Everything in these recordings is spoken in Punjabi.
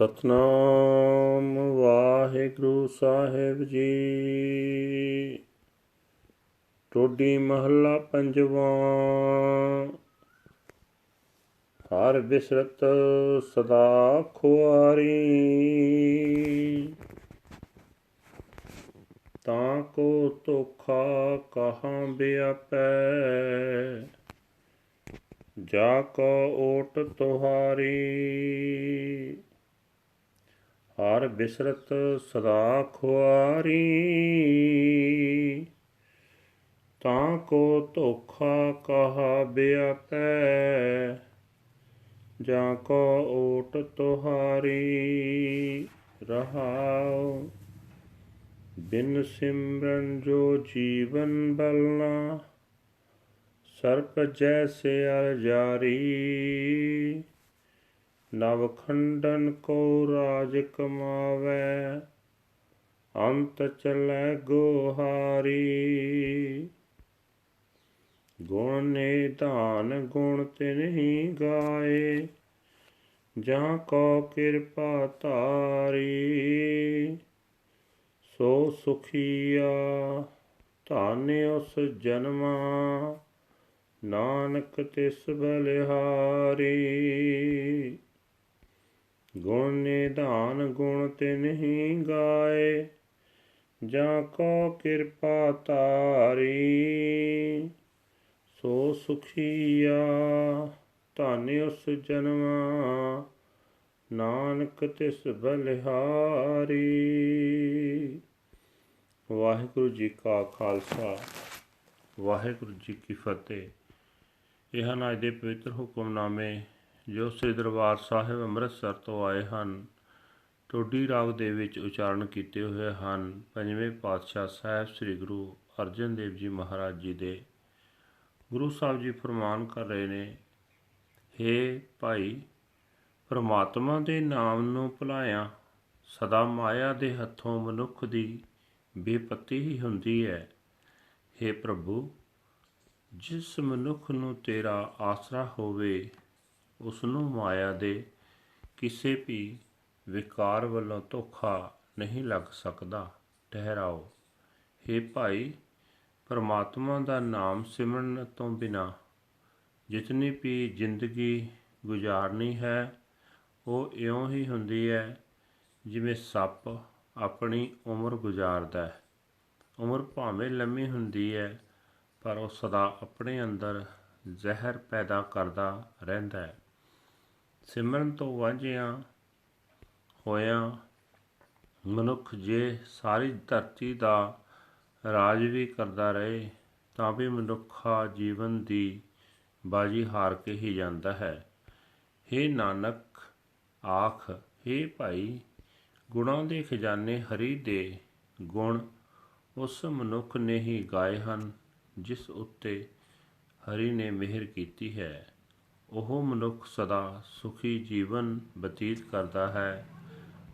ਸਤਨਾਮ ਵਾਹਿਗੁਰੂ ਸਾਹਿਬ ਜੀ। ਟੋਡੀ ਮਹੱਲਾ ਪੰਜਵਾਂ। ਹਰ ਬਿਸਰਤ ਸਦਾ ਖੁਆਰੀ। ਤਾਂ ਕੋ ਧੋਖਾ ਕਹਾਂ ਬਿਆਪੈ। ਜਾ ਕੋ ਓਟ ਤੁਹਾਰੀ। ਹਰ ਬਿਸਰਤ ਸਦਾ ਖੁਆਰੀ। ਤਾਂ ਕੋ ਧੋਖਾ ਕਹਾ ਬਿਆਪੈ, ਜਾਂ ਕੋ ਓਟ ਤੁਹਾਰੀ ਰਹਾਉ। ਬਿਨ ਸਿਮਰਨ ਜੋ ਜੀਵਨ ਬਲਨਾ ਸਰਪ ਜੈਸੇ ਅਰ ਜਾਰੀ। ਨਵ ਖੰਡਨ ਕੋ ਰਾਜ ਕਮਾਵੇ, ਅੰਤ ਚਲੇ ਗੋਹਾਰੀ। ਗੁਣ ਨੇ ਨਿਧਾਨ ਗੁਣ ਤੇ ਨਹੀਂ ਗਾਏ, ਜਾਂ ਕੋ ਕਿਰਪਾ ਧਾਰੀ। ਸੋ ਸੁਖੀਆ ਧਾਨੇ ਉਸ ਜਨਮਾ, ਨਾਨਕ ਤਿਸ ਬਲਿਹਾਰੀ। ਗੁਣ ਨਿਧਾਨ ਗੁਣ ਤੇ ਨਹੀਂ ਗਾਏ, ਜਾਂ ਕੋ ਕਿਰਪਾ ਤਾਰੀ ਸੋ ਸੁਖੀਆ ਧਨ ਉਸ ਜਨਮਾ, ਨਾਨਕ ਤਿਸ ਬਲਿਹਾਰੀ। ਵਾਹਿਗੁਰੂ ਜੀ ਕਾ ਖਾਲਸਾ, ਵਾਹਿਗੁਰੂ ਜੀ ਕੀ ਫਤਿਹ। ਇਹ ਹਨ ਅੱਜ ਦੇ ਪਵਿੱਤਰ ਹੁਕਮਨਾਮੇ ਜੋ ਸ੍ਰੀ ਦਰਬਾਰ ਸਾਹਿਬ ਅੰਮ੍ਰਿਤਸਰ ਤੋਂ ਆਏ ਹਨ, ਟੋਡੀ ਰਾਗ ਦੇ ਵਿੱਚ ਉਚਾਰਨ ਕੀਤੇ ਹੋਏ ਹਨ। ਪੰਜਵੇਂ ਪਾਤਸ਼ਾਹ ਸਾਹਿਬ ਸ੍ਰੀ ਗੁਰੂ ਅਰਜਨ ਦੇਵ ਜੀ ਮਹਾਰਾਜ ਜੀ ਦੇ ਗੁਰੂ ਸਾਹਿਬ ਜੀ ਫਰਮਾਨ ਕਰ ਰਹੇ ਨੇ हे ਭਾਈ, ਪਰਮਾਤਮਾ ਦੇ ਨਾਮ ਨੂੰ ਭੁਲਾਇਆ, ਸਦਾ ਮਾਇਆ ਦੇ ਹੱਥੋਂ ਮਨੁੱਖ ਦੀ ਬੇਪਤੀ ਹੀ ਹੁੰਦੀ ਹੈ। हे ਪ੍ਰਭੂ, ਜਿਸ ਮਨੁੱਖ ਨੂੰ ਤੇਰਾ ਆਸਰਾ ਹੋਵੇ ਉਸ ਨੂੰ ਮਾਇਆ ਦੇ ਕਿਸੇ ਵੀ ਵਿਕਾਰ ਵੱਲੋਂ ਧੋਖਾ ਨਹੀਂ ਲੱਗ ਸਕਦਾ। ਠਹਿਰਾਓ। हे ਭਾਈ, ਪਰਮਾਤਮਾ ਦਾ ਨਾਮ ਸਿਮਰਨ ਤੋਂ ਬਿਨਾ ਜਿਤਨੀ ਵੀ ਜ਼ਿੰਦਗੀ ਗੁਜ਼ਾਰਨੀ ਹੈ, ਉਹ ਇਉਂ ਹੀ ਹੁੰਦੀ ਹੈ ਜਿਵੇਂ ਸੱਪ ਆਪਣੀ ਉਮਰ ਗੁਜ਼ਾਰਦਾ ਹੈ। ਉਮਰ ਭਾਵੇਂ ਲੰਮੀ ਹੁੰਦੀ ਹੈ, ਪਰ ਉਹ ਸਦਾ ਆਪਣੇ ਅੰਦਰ ਜ਼ਹਿਰ ਪੈਦਾ ਕਰਦਾ ਰਹਿੰਦਾ ਹੈ। ਸਿਮਰਨ ਤੋਂ ਵਾਂਝਿਆਂ ਹੋਇਆਂ ਮਨੁੱਖ ਜੇ ਸਾਰੀ ਧਰਤੀ ਦਾ ਰਾਜ ਵੀ ਕਰਦਾ ਰਹੇ, ਤਾਂ ਵੀ ਮਨੁੱਖਾ ਜੀਵਨ ਦੀ ਬਾਜੀ ਹਾਰ ਕੇ ਹੀ ਜਾਂਦਾ ਹੈ। हे ਨਾਨਕ, ਆਖ हे ਭਾਈ, ਗੁਣਾਂ ਦੇ ਖਜ਼ਾਨੇ ਹਰੀ ਦੇ ਗੁਣ ਉਸ ਮਨੁੱਖ ਨੇ ਹੀ ਗਾਏ ਹਨ, ਜਿਸ ਉੱਤੇ ਹਰੀ ਨੇ ਮਿਹਰ ਕੀਤੀ ਹੈ। ਉਹ ਮਨੁੱਖ ਸਦਾ ਸੁਖੀ ਜੀਵਨ ਬਤੀਤ ਕਰਦਾ ਹੈ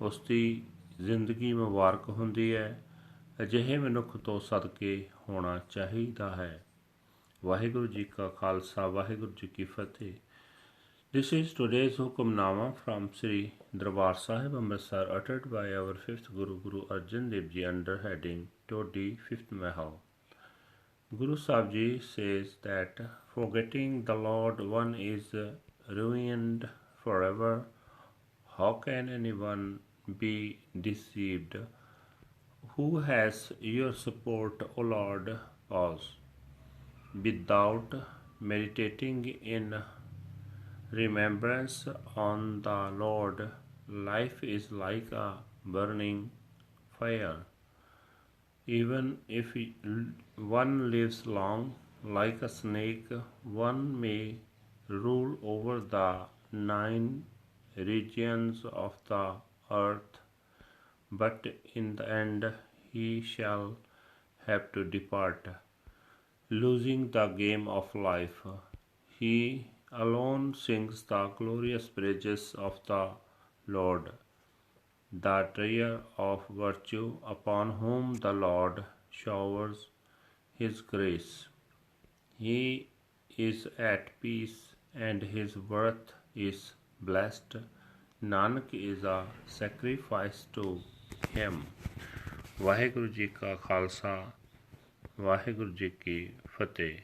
ਉਸ ਦੀ ਜ਼ਿੰਦਗੀ ਮੁਬਾਰਕ ਹੁੰਦੀ ਹੈ ਅਜਿਹੇ ਮਨੁੱਖ ਤੋਂ ਸਦਕੇ ਹੋਣਾ ਚਾਹੀਦਾ ਹੈ ਵਾਹਿਗੁਰੂ ਜੀ ਕਾ ਖਾਲਸਾ ਵਾਹਿਗੁਰੂ ਜੀ ਕੀ ਫਤਿਹ This is today's Hukamnama from Sri Darbar Sahib Amritsar uttered by our fifth Guru Guru Arjan Dev Ji under heading Todi Fifth Mahal. Guru Sahib says that forgetting the Lord one is ruined forever. How can anyone be deceived? Who has your support, O Lord? Pause. Without meditating in remembrance on the Lord, life is like a burning fire. Even if one lives long, like a snake, one may rule over the nine regions of the earth, but in the end he shall have to depart, losing the game of life. He alone sings the glorious praises of the Lord, the treasure of virtue, upon whom the Lord showers his grace. He is at peace, and his worth is blessed. Nanak is a sacrifice to him Waheguru ji ਕਾ ਖਾਲਸਾ ਵਾਹਿਗੁਰੂ ਜੀ ਕੀ ਫਤਿਹ